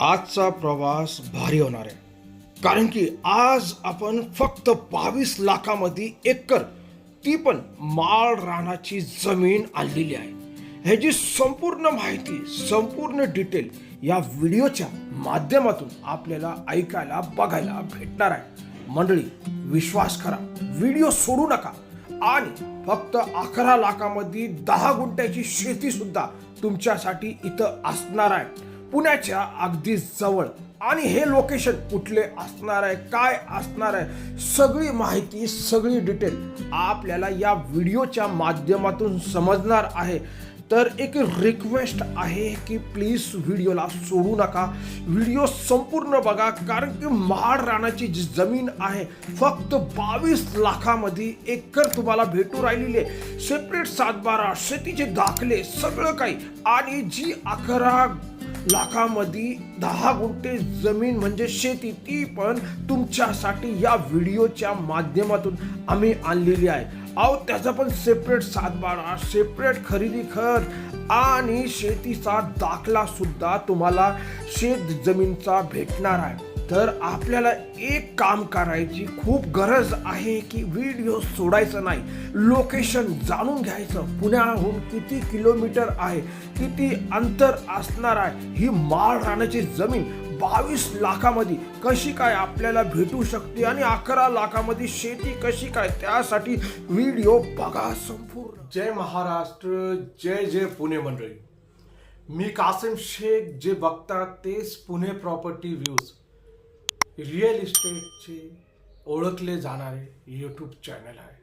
आजचा प्रवास भारी होणार आहे. कारण की आज आपण फक्त बावीस लाखामध्ये एकर ती पण माळ रानाची जमीन आणलेली आहे. ह्याची संपूर्ण माहिती संपूर्ण डिटेल या व्हिडिओच्या माध्यमातून आपल्याला ऐकायला बघायला भेटणार आहे. मंडळी विश्वास करा व्हिडिओ सोडू नका आणि फक्त अकरा लाखामध्ये दहा गुंठ्याची शेती सुद्धा तुमच्यासाठी इथं असणार आहे. पुण्याच्या अगदी जवळ. आणि हे लोकेशन कुठले असणार आहे काय असणार आहे सगळी माहिती सगळी डिटेल आपल्याला या व्हिडिओच्या माध्यमातून समजणार आहे. तर एक रिक्वेस्ट आहे की प्लीज व्हिडिओला सोडू नका. व्हिडिओ संपूर्ण बघा कारण की महाड राणाची जी जमीन आहे फक्त बावीस लाखामध्ये एकर तुम्हाला भेटू राहिलेली आहे. सेपरेट सातबारा शेतीचे दाखले सगळं काही. आणि जी अकरा लाखामध्ये दहा गुंठे जमीन म्हणजे शेती ती पण तुमच्यासाठी या व्हिडिओच्या माध्यमातून आम्ही आणलेली आहे. अहो त्याचा पण सेपरेट सातबारा सेपरेट खरेदी खत आणि शेतीचा दाखला सुद्धा तुम्हाला शेत जमीनचा भेटणार आहे. तर आपल्याला एक काम करायची खूप गरज आहे की व्हिडिओ सोडायचं नाही. लोकेशन जाणून घ्यायचं. पुण्याहून किती किलोमीटर आहे किती अंतर असणार आहे ही माळ राहण्याची जमीन बावीस लाखामध्ये कशी काय आपल्याला भेटू शकते आणि अकरा लाखामध्ये शेती कशी काय? त्यासाठी व्हिडिओ बघा संपूर्ण. जय महाराष्ट्र जय जय पुणे मंडळी. मी कासिम शेख जे बघतात तेच पुणे प्रॉपर्टी व्ह्यूज. रिअल इस्टेटचे ओळखले जाणारे यूट्यूब चॅनल आहे.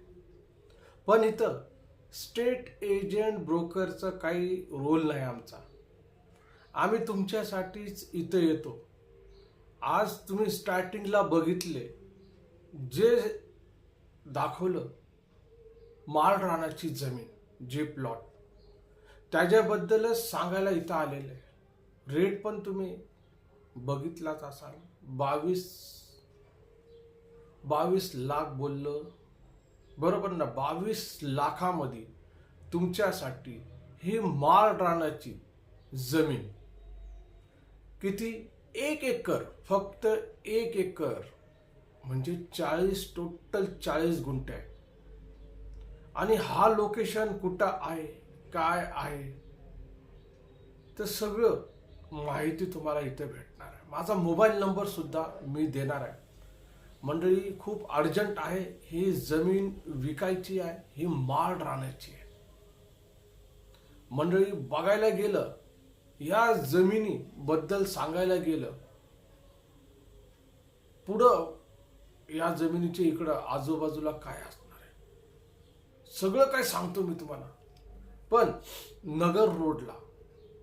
पण इथं स्टेट एजंट ब्रोकरचा काही रोल नाही आमचा. आम्ही तुमच्यासाठीच इथं येतो. आज तुम्ही स्टार्टिंगला बघितले जे दाखवलं माळ जमीन जे प्लॉट त्याच्याबद्दलच सांगायला इथं आलेलं. आहे रेट पण तुम्ही बघितलाच असाल. बावीस बावीस लाख बोललं. बरोबर ना बावीस लाखामध्ये तुमच्यासाठी ही माळ रानाची जमीन. किती? एक एकर फक्त एक एकर. म्हणजे चाळीस टोटल चाळीस गुंठे. आहे आणि हा लोकेशन कुठं आहे? काय आहे? तर सगळं माहिती तुम्हाला इथे भेटणार. माझा मोबाईल नंबर सुद्धा मी देणार आहे. मंडळी खूप अर्जंट आहे. ही जमीन विकायची आहे. ही माळ राहण्याची आहे. मंडळी बघायला गेलं या जमिनी बद्दल सांगायला गेलं पुढं या जमिनीच्या इकडं आजूबाजूला काय असणार आहे? सगळं काय सांगतो मी तुम्हाला. पण नगर रोडला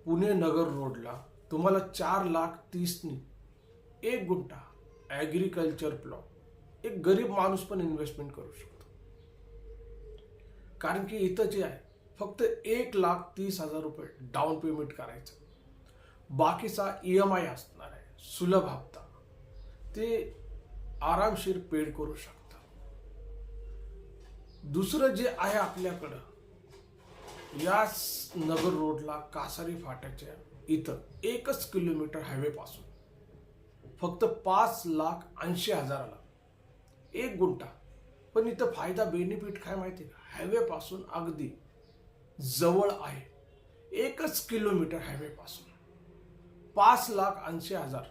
पुणे नगर रोडला तुम्हाला चार लाख तीसनी एक गुंठा ॲग्रिकल्चर प्लॉट एक गरीब माणूस पण इन्व्हेस्टमेंट करू शकतो. कारण की इथं जे आहे फक्त एक लाख तीस हजार रुपये डाऊन पेमेंट करायचं. बाकीचा ई एम आय असणार आहे सुलभ हप्ता. ते आरामशीर पेड करू शकता. दुसरं जे आहे आपल्याकडं याच नगर रोडला कासारी फाट्याच्या इथं एकच किलोमीटर हायवे पासून फक्त पाच लाख ऐंशी हजाराला एक गुंठा. पण इथं फायदा बेनिफिट काय माहिती का? हायवे पासून अगदी जवळ आहे. एकच किलोमीटर हायवे पासून पाच लाख ऐंशी हजार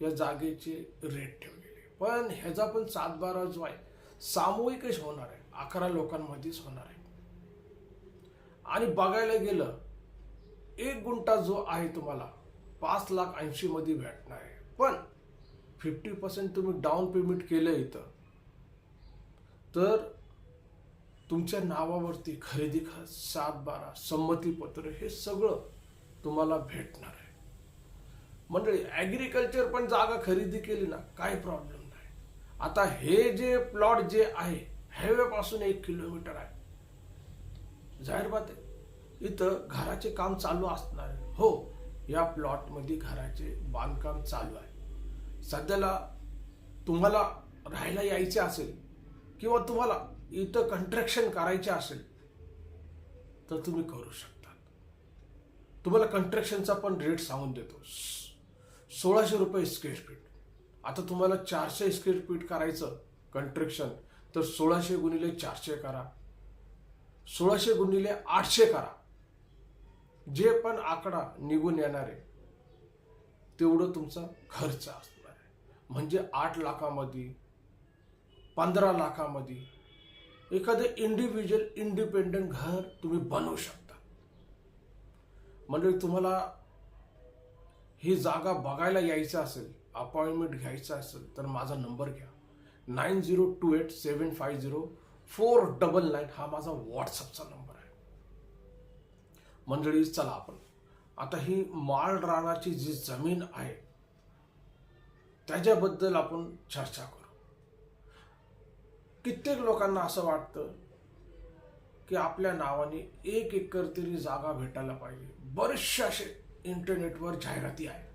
या जागेचे रेट ठेवलेले. पण ह्याचा पण सातबारा जो आहे सामूहिकच होणार आहे. अकरा लोकांमध्येच होणार आहे. आणि बघायला गेलं एक गुंठा जो आहे तुम्हाला पाच लाख ऐंशी मध्ये भेटणार आहे. पण फिफ्टी पर्सेंट तुम्ही डाऊन पेमेंट केलं इथं तर तुमच्या नावावरती खरेदी खत सात बारा संमतीपत्र हे सगळं तुम्हाला भेटणार आहे. मंडळी ॲग्रिकल्चर पण जागा खरेदी केली ना काही प्रॉब्लेम नाही. आता हे जे प्लॉट जे आहे हायवेपासून एक किलोमीटर आहे. जाहीर बात आहे? इथं घराचे काम चालू असणार. हो या प्लॉटमध्ये घराचे बांधकाम चालू आहे. सध्याला तुम्हाला राहायला यायचे असेल किंवा तुम्हाला इथं कंस्ट्रक्शन करायचे असेल तर तुम्ही करू शकता. तुम्हाला कंस्ट्रक्शनचा पण रेट सांगून देतो. सोळाशे रुपये स्क्वेअर फीट आता तुम्हाला चारशे स्क्वेअर फीट करायचं कंस्ट्रक्शन तर सोळाशे गुणिले चारशे करा. सोळाशे गुणिले आठशे करा. जे पण आकडा निघून येणार आहे तेवढं तुमचा खर्च असणार आहे. म्हणजे आठ लाखामध्ये पंधरा लाखामध्ये एखादं इंडिव्हिज्युअल इंडिपेंडंट घर तुम्ही बनवू शकता. म्हणजे तुम्हाला ही जागा बघायला यायचं असेल अपॉइंटमेंट घ्यायचं असेल तर माझा नंबर घ्या. Nine zero two eight seven five zero four double nine हा माझा व्हॉट्सअपचा नंबर मंडळी चला आपण. आता ही माळ रानाची जी जमीन आहे त्याच्याबद्दल आपण चर्चा करू. कित्येक लोकांना असं वाटतं की आपल्या नावाने एक एकर तरी जागा भेटायला पाहिजे. बरेचसे असे इंटरनेटवर जाहिराती आहे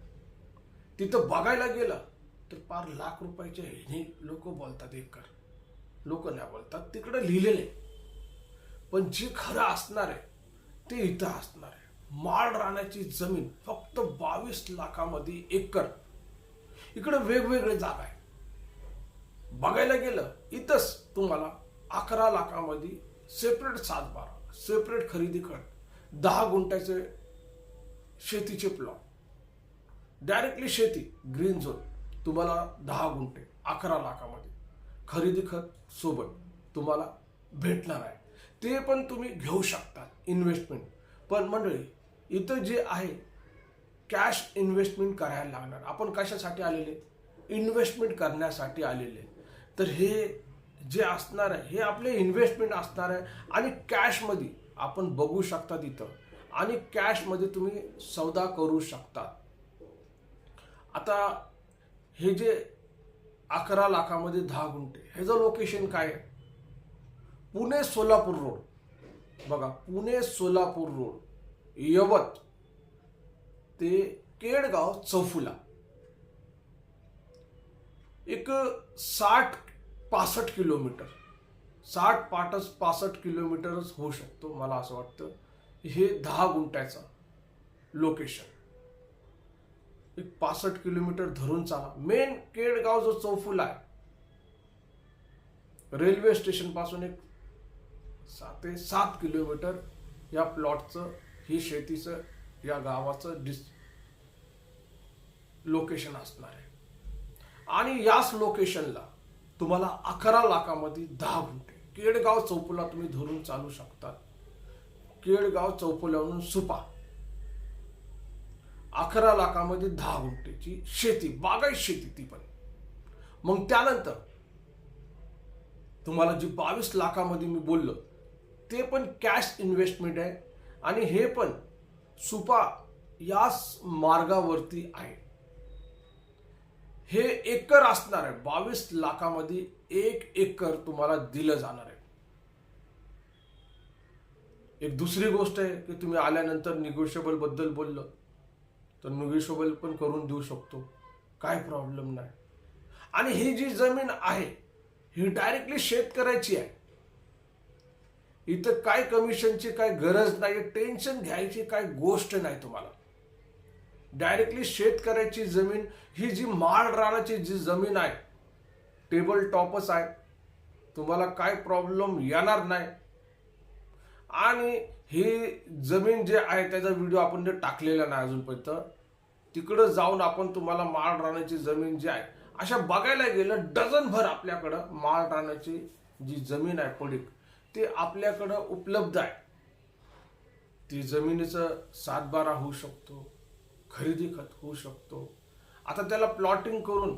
तिथं बघायला गेलं तर पार लाख रुपयाच्या ह्याने लोक बोलतात एकर. लोक नाही बोलतात तिकडे लिहिलेले पण जे खरं असणार आहे ते इथं असणार आहे. माळ राहण्याची जमीन फक्त बावीस लाखामध्ये एकर. इकडे वेगवेगळे जागा आहे बघायला गेलं इथंच तुम्हाला अकरा लाखामध्ये सेपरेट सातबारा सेपरेट खरेदी कर दहा गुंठ्याचे शेतीचे प्लॉट डायरेक्टली शेती ग्रीन झोन तुम्हाला दहा गुंठे अकरा लाखामध्ये. खरेदी खत सोबत तुम्हाला भेटणार आहे. ते पण तुम्ही घेऊ शकता इन्व्हेस्टमेंट पण मंडळी इथं जे आहे कॅश इन्व्हेस्टमेंट करायला लागणार. आपण कशासाठी आलेले? इन्व्हेस्टमेंट करण्यासाठी आलेले. तर हे जे असणार आहे हे आपले इन्व्हेस्टमेंट असणार आहे आणि कॅशमध्ये आपण बघू शकता तिथं आणि कॅशमध्ये तुम्ही सौदा करू शकता आता हे जे अकरा लाखामध्ये दहा गुंठे ह्याचं लोकेशन काय आहे? पुणे सोलापूर रोड. बघा पुणे सोलापूर रोड. यवत ते केडगाव चौफुला. एक साठ पासष्ट किलोमीटर. साठ पाटच पासष्ट किलोमीटरच होऊ शकतो मला असं वाटतं. हे दहा गुंठ्याचं लोकेशन एक पासष्ट किलोमीटर धरून चाला. मेन केडगाव जो चौफुला आहे रेल्वे स्टेशनपासून एक ते सात किलोमीटर या प्लॉटचं ही शेतीचं या गावाचं डिस लोकेशन असणार आहे. आणि याच लोकेशनला तुम्हाला अकरा लाखामध्ये दहा गुंठे. केडगाव चौफुला तुम्ही धरून चालू शकतात. केडगाव चौफुल्यावरून सुपा. अकरा लाखामध्ये दहा गुंठेची शेती बागायत शेती ती पण. मग त्यानंतर तुम्हाला जी बावीस लाखामध्ये मी बोललो ते पण कॅश इन्व्हेस्टमेंट आहे. आणि हे पण सुपा याच मार्गावरती आहे. हे एकर असणार आहे. बावीस लाखामध्ये एक एकर तुम्हाला दिलं जाणार आहे. एक दुसरी गोष्ट आहे की तुम्ही आल्यानंतर निगोशिएबलबद्दल बोललं तर निगोशिएबल पण करून देऊ शकतो. काय प्रॉब्लेम नाही. आणि ही जी जमीन आहे ही डायरेक्टली शेतकऱ्याची आहे. इथं काय कमिशनची काय गरज नाही टेन्शन घ्यायची काय गोष्ट नाही तुम्हाला. डायरेक्टली शेतकऱ्याची जमीन ही जी माळ रानाची जी जमीन आहे टेबल टॉपच आहे. तुम्हाला काय प्रॉब्लेम येणार नाही. आणि ही जमीन जे आहे त्याचा व्हिडिओ आपण ते टाकलेला नाही अजूनपर्यंत. तिकडं जाऊन आपण तुम्हाला माळ रानाची जमीन जी आहे अशा बघायला गेलं डझनभर आपल्याकडं माळ रानाची जी जमीन आहे पडीक. ते आपल्याकडं उपलब्ध आहे. ती जमिनीचा सातबारा होऊ शकतो खरेदी खत होऊ शकतो. आता त्याला प्लॉटिंग करून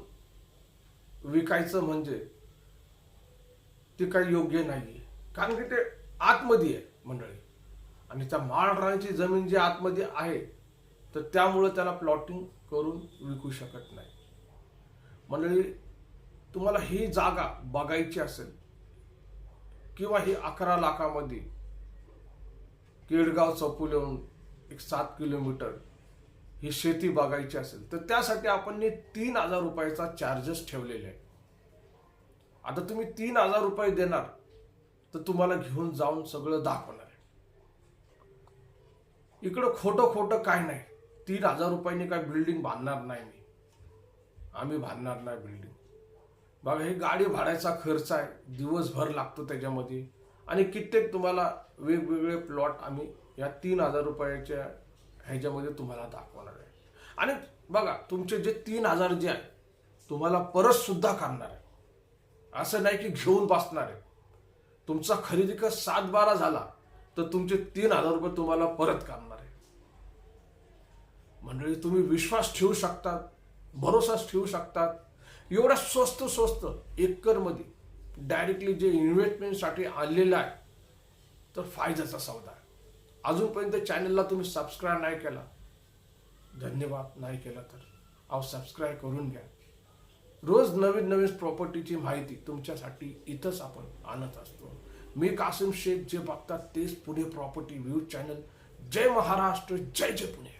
विकायचं म्हणजे ते काही योग्य नाही कारण की ते आतमध्ये आहे मंडळी. आणि त्या माळ जमीन जी आतमध्ये आहे तर त्यामुळं त्याला प्लॉटिंग करून विकू शकत नाही. मंडळी तुम्हाला ही जागा बघायची असेल किंवा ही अकरा लाखामध्ये केडगाव चौफुल्याहून एक सात किलोमीटर ही शेती बघायची असेल तर त्यासाठी आपण तीन हजार रुपयाचा चार्जेस ठेवलेले आहे आता तुम्ही तीन हजार रुपये देणार तर तुम्हाला घेऊन जाऊन सगळं दाखवणार आहे. इकडं खोटं खोटं काय नाही. तीन हजार रुपयांनी काय बिल्डिंग बांधणार नाही मी. आम्ही बांधणार नाही बिल्डिंग बघा हे गाडी भाड्याचा खर्च आहे. दिवसभर लागतो त्याच्यामध्ये. आणि कित्येक तुम्हाला वेगवेगळे प्लॉट आम्ही या तीन हजार रुपयाच्या ह्याच्यामध्ये तुम्हाला दाखवणार आहे. आणि बघा तुमचे जे तीन हजार जे आहे तुम्हाला परत सुद्धा करणार आहे. असं नाही की घेऊन बसणार आहे. तुमचा खरेदी कर सात बारा झाला तर तुमचे तीन हजार रुपये तुम्हाला परत करणार आहे. मंडळी तुम्ही विश्वास ठेवू शकतात भरोसाच ठेवू शकतात एवढा स्वस्त स्वस्त एकरमध्ये डायरेक्टली जे इन्व्हेस्टमेंटसाठी आणलेलं आहे तर फायद्याचा सौदा आहे. अजूनपर्यंत चॅनलला तुम्ही सबस्क्राईब नाही केला धन्यवाद नाही केला तर अहो सबस्क्राईब करून घ्या. रोज नवीन नवीन प्रॉपर्टीची माहिती तुमच्यासाठी इथंच आपण आणत असतो. मी कासिम शेख जे बघतात तेच पुणे प्रॉपर्टी व्ह्यूज चॅनल जय महाराष्ट्र जय जय पुणे.